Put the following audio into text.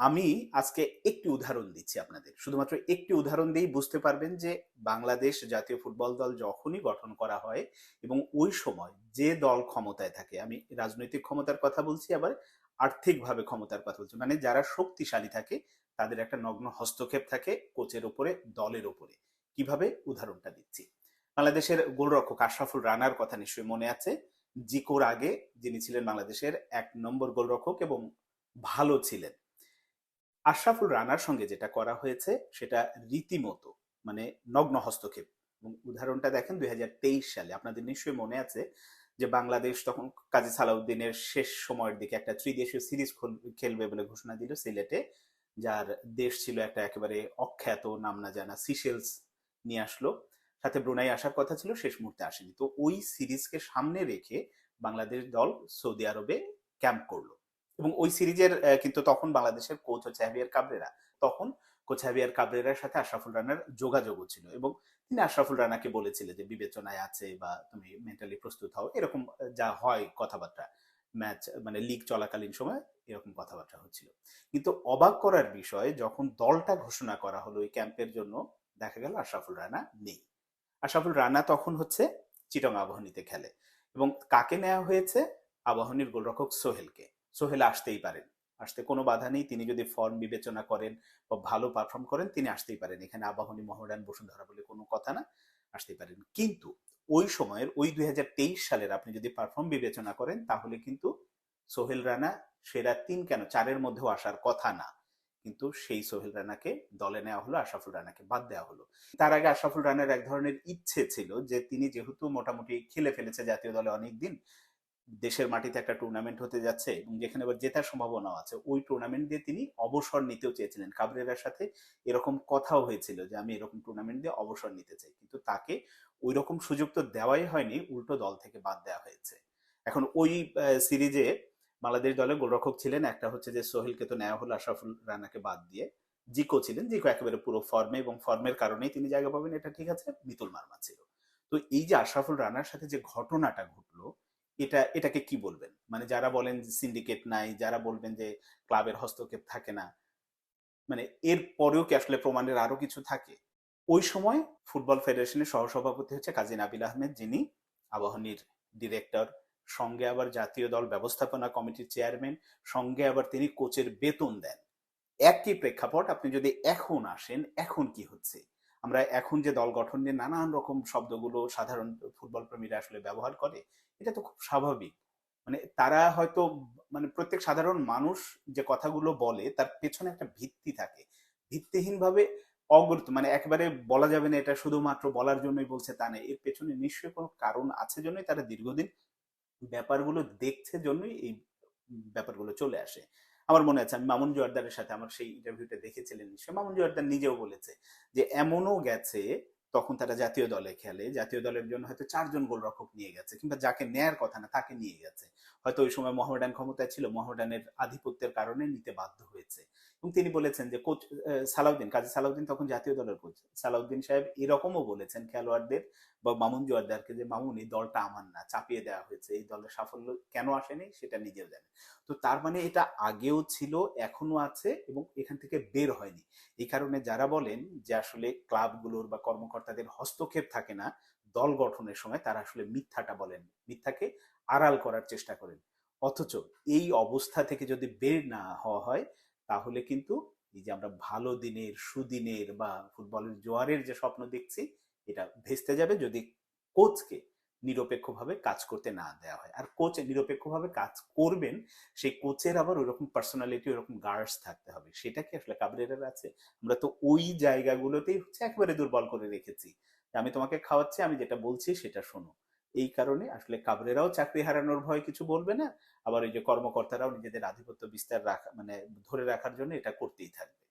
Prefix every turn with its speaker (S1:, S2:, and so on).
S1: আমি আজকে একটি উদাহরণ দিচ্ছি আপনাদের। শুধুমাত্র একটি উদাহরণ দিয়েই বুঝতে পারবেন যে বাংলাদেশ জাতীয় ফুটবল দল যখনই গঠন করা হয় এবং ওই সময় যে দল ক্ষমতায় থাকে, আমি রাজনৈতিক ক্ষমতার কথা বলছি, আবার আর্থিকভাবে ক্ষমতার কথা বলছি মানে যারা শক্তিশালী থাকে, তাদের একটা নগ্ন হস্তক্ষেপ থাকে কোচের ওপরে, দলের ওপরে। কীভাবে? উদাহরণটা দিচ্ছি। বাংলাদেশের গোলরক্ষক আশরাফুল রানার কথা নিশ্চয়ই মনে আছে। জিকোর আগে যিনি ছিলেন বাংলাদেশের এক নম্বর গোলরক্ষক এবং ভালো ছিলেন। আশরাফুল রানার সঙ্গে যেটা করা হয়েছে, সেটা রীতিমতো মানে নগ্ন হস্তক্ষেপ। এবং উদাহরণটা দেখেন দুই হাজার তেইশ সালে। আপনাদের নিশ্চয়ই মনে আছে যে বাংলাদেশ তখন কাজী সালাউদ্দিনের শেষ সময়ের দিকে একটা ত্রিদেশীয় সিরিজ খেলবে বলে ঘোষণা দিল সিলেটে, যার দেশ ছিল একটা একেবারে অখ্যাত, নাম না জানা সিশেলস নিয়ে আসলো। সাথে ব্রুনাই আসার কথা ছিল, শেষ মুহূর্তে আসেনি। তো ওই সিরিজকে সামনে রেখে বাংলাদেশ দল সৌদি আরবে ক্যাম্প করল। এবং ওই সিরিজের কিন্তু তখন বাংলাদেশের কোচ হচ্ছে হ্যাভিয়ার কাবরেরা তখন কোচ হ্যাভিয়ার কাবরেরার সাথে আশরাফুল রানার যোগাযোগও ছিল এবং তিনি আশরাফুল রানাকে বলেছিলেন যে বিবেচনায় আছে বা তুমি মেন্টালি প্রস্তুত হও। এরকম যা হয় কথাবার্তা ম্যাচ মানে লিগ চলাকালীন সময় এরকম কথাবার্তা হচ্ছিল। কিন্তু অবাক করার বিষয়, যখন দলটা ঘোষণা করা হলো ওই ক্যাম্পের জন্য, দেখা গেল আশরাফুল রানা নেই। আশরাফুল রানা তখন হচ্ছে চিটং আবাহনীতে খেলে এবং কাকে নেওয়া হয়েছে? আবাহনীর গোলরক্ষক সোহেলকে। সোহেল আসতেই পারেন। আসতে কোনো বাধা নেই। তিনি যদি ফর্ম বিবেচনা করেন বা ভালো পারফর্ম করেন, তিনি আসতেই পারেন। এখানে আবাহনী মোহামেডান বসুন্ধরা বলে কোনো কথা না, আসতেই পারেন। কিন্তু ওই সময়ের, ওই দুই হাজার তেইশ সালের আপনি যদি পারফর্ম বিবেচনা করেন, তাহলে কিন্তু সোহেল রানা সেরা তিন কেন? চারের মধ্যেও আসার কথা না। কিন্তু সেই সোহেল রানাকে দলে নেওয়া হলো, আশরাফুল রানাকে বাদ দেওয়া হলো। তার আগে আশরাফুল রানার এক ধরনের ইচ্ছে ছিল যে, তিনি যেহেতু মোটামুটি খেলে ফেলেছে জাতীয় দলে অনেকদিন দেশের মাটিতে একটা টুর্নামেন্ট হতে যাচ্ছে এবং যেখানে আবার জেতার সম্ভাবনাও আছে, ওই টুর্নামেন্ট দিয়ে তিনি অবসর নিতেও চেয়েছিলেন। কাবরেরার সাথে এরকম কথাও হয়েছিল যে, আমি এরকম টুর্নামেন্ট দিয়ে অবসর নিতে চাই। কিন্তু তাকে ওই রকম সুযোগ তো দেওয়াই হয়নি, উল্টো দল থেকে বাদ দেওয়া হয়েছে। এখন ওই সিরিজে বাংলাদেশ দলে গোলরক্ষক ছিলেন একটা হচ্ছে যে সোহেলকে তো নেওয়া হলো আশরাফুল রানাকে বাদ দিয়ে। জিকো ছিলেন, জিকো একেবারে পুরো ফর্মে এবং ফর্মের কারণেই তিনি জায়গা পাবেন, এটা ঠিক আছে, মিতুল মার্মা ছিল। তো এই যে আশরাফুল রানার সাথে যে ঘটনাটা ঘটলো এটা, এটাকে কি বলবেন? মানে যারা বলেন সিন্ডিকেট নাই, যারা বলবেন যে ক্লাবের হস্তক্ষেপ থাকে না মানে এর পরেও কি আসলে প্রমাণের আরও কিছু থাকে? ওই সময় ফুটবল ফেডারেশনের সহসভাপতি হচ্ছে কাজী নাবিল আহমেদ, যিনি আবাহনীর ডিরেক্টর সঙ্গে আবার জাতীয় দল ব্যবস্থাপনা কমিটির চেয়ারম্যান সঙ্গে আবার তিনি কোচের বেতন দেন। একই প্রেক্ষাপট আপনি যদি এখন আসেন, এখন কি হচ্ছে? আমরা এখন যে দল গঠন নিয়ে নানান রকম শব্দগুলো সাধারণ ফুটবল প্রেমীরা আসলে ব্যবহার করে, এটা তো খুব স্বাভাবিক। মানে তারা হয়তো মানে প্রত্যেক সাধারণ মানুষ যে কথাগুলো বলে তার পেছনে একটা ভিত্তি থাকে। ভিত্তিহীন ভাবে অগুরুত্ব মানে একেবারে বলা যাবে না এটা শুধুমাত্র বলার জন্যই বলছে তা নেই এর পেছনে নিশ্চয়ই কোনো কারণ আছে জন্যই তারা দীর্ঘদিন ব্যাপারগুলো দেখছে জন্যই এই ব্যাপারগুলো চলে আসে। আমার মনে আছে, আমি মামুন জোয়ারদারের সাথে আমার সেই ইন্টারভিউটা দেখেছিলেন সে মামুন জোয়ারদার নিজেও বলেছে যে, এমনও গেছে তখন তারা জাতীয় দলে খেলে। জাতীয় দলের জন্য হয়তো চারজন গোলরক্ষক নিয়ে গেছে কিংবা যাকে নেয়ার কথা না, তাকে নিয়ে গেছে। হয়তো ওই সময় মোহামেডান ক্ষমতায় ছিল, মোহামেডানের আধিপত্যের কারণে নিতে বাধ্য হয়েছে। এবং তিনি বলেছেন যে, কোচ সালাউদ্দিন, কাজী সালাউদ্দিন তখন জাতীয় দলের কোচ। সালাউদ্দিন সাহেব এরকমও বলেছেন খেলোয়াড়দের বা মামুন জোয়ারদারকে যে, মামুন, এই দলটা আমার না, চাপিয়ে দেওয়া হয়েছে। এই দলের সাফল্য কেন আসেনি, সেটা নিজেও জানেন তো তার মানে এটা আগেও ছিল এখনও আছে এবং এখান থেকে বের হয়নি। এই কারণে যারা বলেন যে, আসলে ক্লাবগুলোর বা কর্মকর্তাদের হস্তক্ষেপ থাকে না, দল গঠনের সময় তারা আসলে মিথ্যাটা বলেন, মিথ্যাকে আড়াল করার চেষ্টা করেন। অথচ এই অবস্থা থেকে যদি বের না হওয়া হয়, তাহলে কিন্তু এই যে আমরা ভালো দিনের, সুদিনের বা ফুটবলের জোয়ারের যে স্বপ্ন দেখছি, এটা ভেস্তে যাবে যদি কোচকে নিরপেক্ষভাবে কাজ করতে না দেওয়া হয়। আর কোচ নিরপেক্ষভাবে কাজ করবেন, সেই কোচের আবার ওইরকম পার্সোনালিটি ওরকম গার্ডস থাকতে হবে। সেটা কি আসলে কাবরেরার আছে? আমরা তো ওই জায়গাগুলোতেই হচ্ছে একেবারে দুর্বল করে রেখেছি। আমি তোমাকে খাওয়াচ্ছি, আমি যেটা বলছি সেটা শোনো। এই কারণে আসলে কাবরেরাও চাকরি হারানোর ভয় কিছু বলবে না। আবার ওই যে কর্মকর্তারাও নিজেদের আধিপত্য বিস্তার রাখা মানে ধরে রাখার জন্য এটা করতেই থাকবে।